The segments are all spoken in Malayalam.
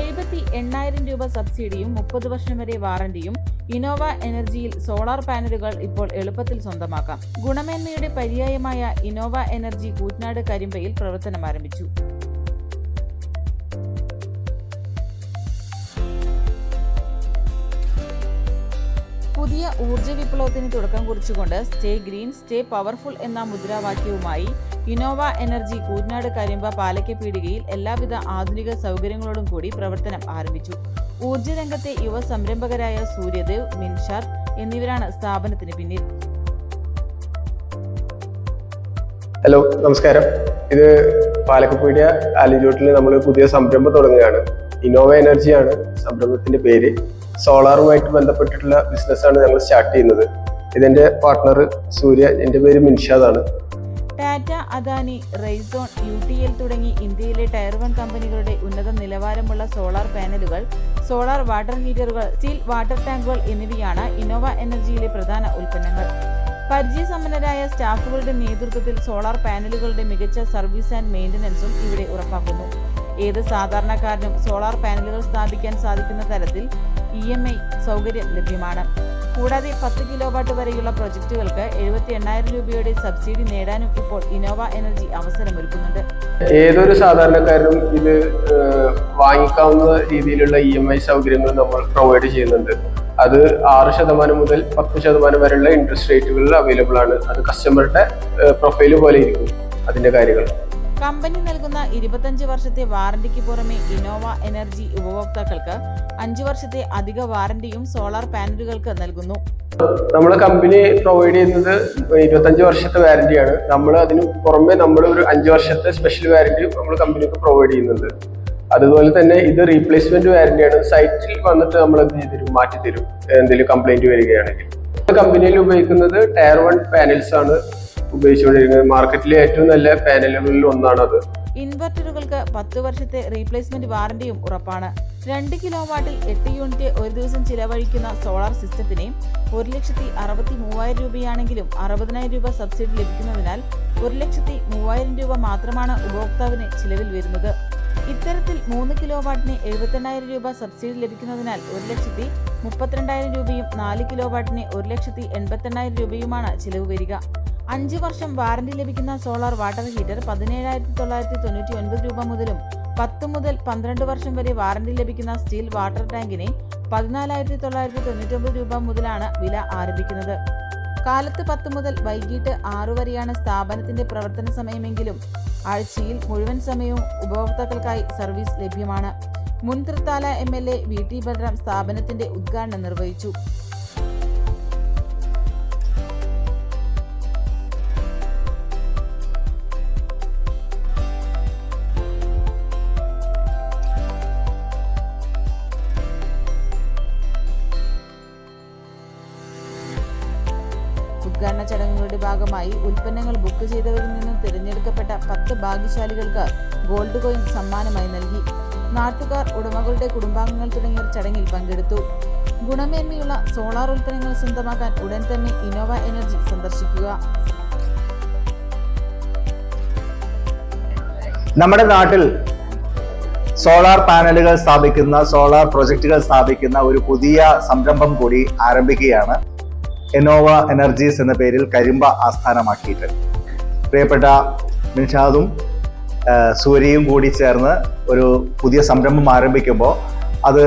എഴുപത്തി എണ്ണായിരം രൂപ സബ്സിഡിയും മുപ്പത് വർഷം വരെ വാറന്റിയും ഇനോവ എനർജിയിൽ സോളാർ പാനലുകൾ ഇപ്പോൾ എളുപ്പത്തിൽ സ്വന്തമാക്കാം. ഗുണമേന്മയുടെ പര്യായമായ ഇനോവ എനർജി കൂറ്റനാട് കരിമ്പയിൽ പ്രവർത്തനം ആരംഭിച്ചു. പുതിയ ഊർജ വിപ്ലവത്തിന് തുടക്കം കുറിച്ചുകൊണ്ട് സ്റ്റേ ഗ്രീൻ സ്റ്റേ പവർഫുൾ എന്ന മുദ്രാവാക്യവുമായി ഇനോവ എനർജി കൂറ്റനാട് കരിമ്പ പാലയ്ക്ക് പീടികയിൽ എല്ലാവിധ ആധുനിക സൗകര്യങ്ങളോടും കൂടി പ്രവർത്തനം ആരംഭിച്ചു. ഊർജ രംഗത്തെ യുവ സംരംഭകരായ സൂര്യദേവ് മിൻഷാർ എന്നിവരാണ് സ്ഥാപനത്തിന് പിന്നിൽ. ഹലോ നമസ്കാരം. ഇത് പാലക്കപ്പീടിയ ആലിജോട്ടിൽ നമ്മൾ പുതിയ സംരംഭം തുടങ്ങുകയാണ്. ഇന്നോവ എനർജിയാണ് സംരംഭത്തിന്റെ പേര്. സോളാറുമായിട്ട് ബന്ധപ്പെട്ടിട്ടുള്ള ബിസിനസ്സാണ് ഞങ്ങൾ സ്റ്റാർട്ട് ചെയ്യുന്നത്. ഇതിന്റെ പാർട്ട്ണർ സൂര്യ എന്റെ പേര് മിൻഷാദാണ്. Tata Adani Rayzon U T L തുടങ്ങി ഇന്ത്യയിലെ ടയർ വൺ കമ്പനികളുടെ ഉന്നത നിലവാരമുള്ള സോളാർ പാനലുകൾ സോളാർ വാട്ടർ ഹീറ്ററുകൾ സ്റ്റീൽ വാട്ടർ ടാങ്കുകൾ എന്നിവയാണ് ഇന്നോവ എനർജിയിലെ പ്രധാന ഉൽപ്പന്നങ്ങൾ. പരിചയസമ്പന്നരായ സ്റ്റാഫുകളുടെ നേതൃത്വത്തിൽ സോളാർ പാനലുകളുടെ മികച്ച സർവീസ് ആൻഡ് മെയിന്റനൻസും ഇവിടെ ഉറപ്പാക്കുന്നു. ഏത് സാധാരണക്കാരനും സോളാർ പാനലുകൾ സ്ഥാപിക്കാൻ സാധിക്കുന്ന തരത്തിൽ ഇ സൗകര്യം ലഭ്യമാണ്. കൂടാതെ പത്ത് കിലോ വാട്ട് വരെയുള്ള പ്രൊജക്റ്റുകൾക്ക് എഴുപത്തി എണ്ണായിരം രൂപയുടെ സബ്സിഡി നേടാനും ഇപ്പോൾ ഇനോവ എനർജി അവസരമൊരുക്കുന്നുണ്ട്. ഏതൊരു സാധാരണക്കാരനും ഇത് വാങ്ങിക്കാവുന്ന രീതിയിലുള്ള ഇ എം ഐ സൗകര്യങ്ങൾ നമ്മൾ പ്രൊവൈഡ് ചെയ്യുന്നുണ്ട്. അത് ആറ് ശതമാനം മുതൽ പത്ത് ശതമാനം വരെയുള്ള ഇൻട്രസ്റ്റ് റേറ്റുകളിൽ അവൈലബിൾ ആണ്. അത് കസ്റ്റമറുടെ പ്രൊഫൈൽ പോലെ ഇരിക്കും അതിന്റെ കാര്യങ്ങൾ. കമ്പനി നൽകുന്ന ഇരുപത്തഞ്ച് വർഷത്തെ വാറന്റിക്ക് പുറമെ ഇനോവ എനർജി ഉപഭോക്താക്കൾക്ക് അഞ്ച് വർഷത്തെ അധിക വാറന്റിയും സോളാർ പാനലുകൾക്ക് നൽകുന്നു. നമ്മുടെ കമ്പനി പ്രൊവൈഡ് ചെയ്യുന്നത് ഇരുപത്തഞ്ച് വർഷത്തെ വാറന്റിയാണ് നമ്മൾ അതിന് പുറമെ നമ്മൾ ഒരു അഞ്ച് വർഷത്തെ സ്പെഷ്യൽ വാറന്റിയും നമ്മൾ കമ്പനിക്ക് പ്രൊവൈഡ് ചെയ്യുന്നുണ്ട്. അതുപോലെ തന്നെ ഇത് റീപ്ലേസ്മെന്റ് വാറന്റിയാണ് സൈറ്റിൽ വന്നിട്ട് നമ്മൾ എന്ത് ചെയ്തു മാറ്റി തരും എന്തെങ്കിലും കംപ്ലൈന്റ് വരികയാണെങ്കിൽ. കമ്പനിയിൽ ഉപയോഗിക്കുന്നത് ടയർ വൺ പാനൽസ് ആണ്. ഉപയോഗിച്ചുകൊണ്ടിരിക്കുന്നത് മാർക്കറ്റിലെ ഏറ്റവും നല്ല പാനലുകളിൽ ഒന്നാണ് അത് ഇൻവെർട്ടറുകൾക്ക് പത്ത് വർഷത്തെ റീപ്ലേസ്മെന്റ് വാറന്റിയും ഉറപ്പാണ്. രണ്ട് കിലോ വാട്ടിൽ എട്ട് യൂണിറ്റ് ഒരു ദിവസം ചിലവഴിക്കുന്ന സോളാർ സിസ്റ്റത്തിന് ഒരു ലക്ഷത്തി അറുപത്തി മൂവായിരം രൂപയാണെങ്കിലും അറുപതിനായിരം രൂപ സബ്സിഡി ലഭിക്കുന്നതിനാൽ ഒരു ലക്ഷത്തി മൂവായിരം രൂപ മാത്രമാണ് ഉപഭോക്താവിന് ചിലവിൽ വരുന്നത്. ഇത്തരത്തിൽ മൂന്ന് കിലോ വാട്ടിന് എഴുപത്തെണ്ണായിരം രൂപ സബ്സിഡി ലഭിക്കുന്നതിനാൽ ഒരു ലക്ഷത്തി മുപ്പത്തിരണ്ടായിരം രൂപയും നാല് കിലോ വാട്ടിന് ഒരു ലക്ഷത്തി എൺപത്തെണ്ണായിരം രൂപയുമാണ് ചിലവ് വരിക. അഞ്ച് വർഷം വാറന്റി ലഭിക്കുന്ന സോളാർ വാട്ടർ ഹീറ്റർ പതിനേഴായിരത്തി തൊള്ളായിരത്തി തൊണ്ണൂറ്റി ഒൻപത് രൂപ മുതലും പത്ത് മുതൽ പന്ത്രണ്ട് വർഷം വരെ വാറന്റി ലഭിക്കുന്ന സ്റ്റീൽ വാട്ടർ ടാങ്കിനെ പതിനാലായിരത്തി തൊള്ളായിരത്തി തൊണ്ണൂറ്റൊമ്പത് രൂപ മുതലാണ് വില ആരംഭിക്കുന്നത്. കാലത്ത് പത്ത് മുതൽ വൈകിട്ട് ആറു വരെയാണ് സ്ഥാപനത്തിന്റെ പ്രവർത്തന സമയമെങ്കിലും ആഴ്ചയിൽ മുഴുവൻ സമയവും ഉപഭോക്താക്കൾക്കായി സർവീസ് ലഭ്യമാണ്. മുൻ Thrithala M L A V T Balram സ്ഥാപനത്തിന്റെ ഉദ്ഘാടനം നിർവഹിച്ചു. ഉദ്ഘാടന ചടങ്ങുകളുടെ ഭാഗമായി ഉൽപ്പന്നങ്ങൾ ബുക്ക് ചെയ്തവരിൽ നിന്ന് തിരഞ്ഞെടുക്കപ്പെട്ട പത്ത് ഭാഗ്യശാലികൾക്ക് ഗോൾഡ് കോയിൻ സമ്മാനമായി നൽകി. നാട്ടുകാർ ഉടമകളുടെ കുടുംബാംഗങ്ങൾ തുടങ്ങിയവർ ചടങ്ങിൽ പങ്കെടുത്തു. ഗുണമേന്മയുള്ള സോളാർ ഉൽപ്പന്നങ്ങൾ സ്വന്തമാക്കാൻ ഉടൻ തന്നെ ഇനോവ എനർജി സന്ദർശിക്കുക. നമ്മുടെ നാട്ടിൽ സോളാർ പാനലുകൾ സ്ഥാപിക്കുന്ന സോളാർ പ്രൊജക്റ്റുകൾ സ്ഥാപിക്കുന്ന ഒരു പുതിയ സംരംഭം കൂടി ആരംഭിക്കുകയാണ്. എനോവ എനർജീസ് എന്ന പേരിൽ കരിമ്പ ആസ്ഥാനമാക്കിയിട്ട് പ്രിയപ്പെട്ട നിഷാദും സൂര്യയും കൂടി ചേർന്ന് ഒരു പുതിയ സംരംഭം ആരംഭിക്കുമ്പോൾ അത്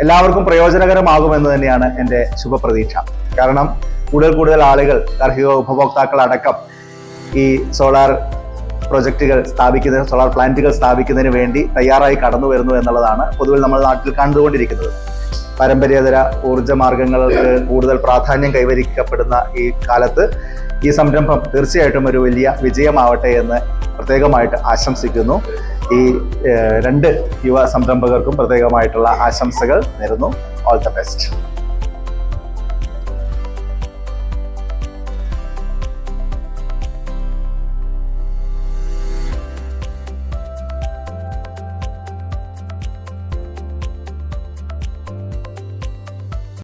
എല്ലാവർക്കും പ്രയോജനകരമാകുമെന്ന് തന്നെയാണ് എന്റെ ശുഭപ്രതീക്ഷ. കാരണം കൂടുതൽ കൂടുതൽ ആളുകൾ ഗാർഹിക ഉപഭോക്താക്കൾ അടക്കം ഈ സോളാർ പ്രൊജക്റ്റുകൾ സ്ഥാപിക്കുന്നതിന് സോളാർ പ്ലാന്റുകൾ സ്ഥാപിക്കുന്നതിന് വേണ്ടി തയ്യാറായി കടന്നു വരുന്നു എന്നുള്ളതാണ് പൊതുവിൽ നമ്മുടെ നാട്ടിൽ കണ്ടുകൊണ്ടിരിക്കുന്നത്. പാരമ്പര്യേതര ഊർജ മാർഗങ്ങൾക്ക് കൂടുതൽ പ്രാധാന്യം കൈവരിക്കപ്പെടുന്ന ഈ കാലത്ത് ഈ സംരംഭം തീർച്ചയായിട്ടും ഒരു വലിയ വിജയമാവട്ടെ എന്ന് പ്രത്യേകമായിട്ട് ആശംസിക്കുന്നു. ഈ രണ്ട് യുവ സംരംഭകർക്കും പ്രത്യേകമായിട്ടുള്ള ആശംസകൾ നേരുന്നു. All the best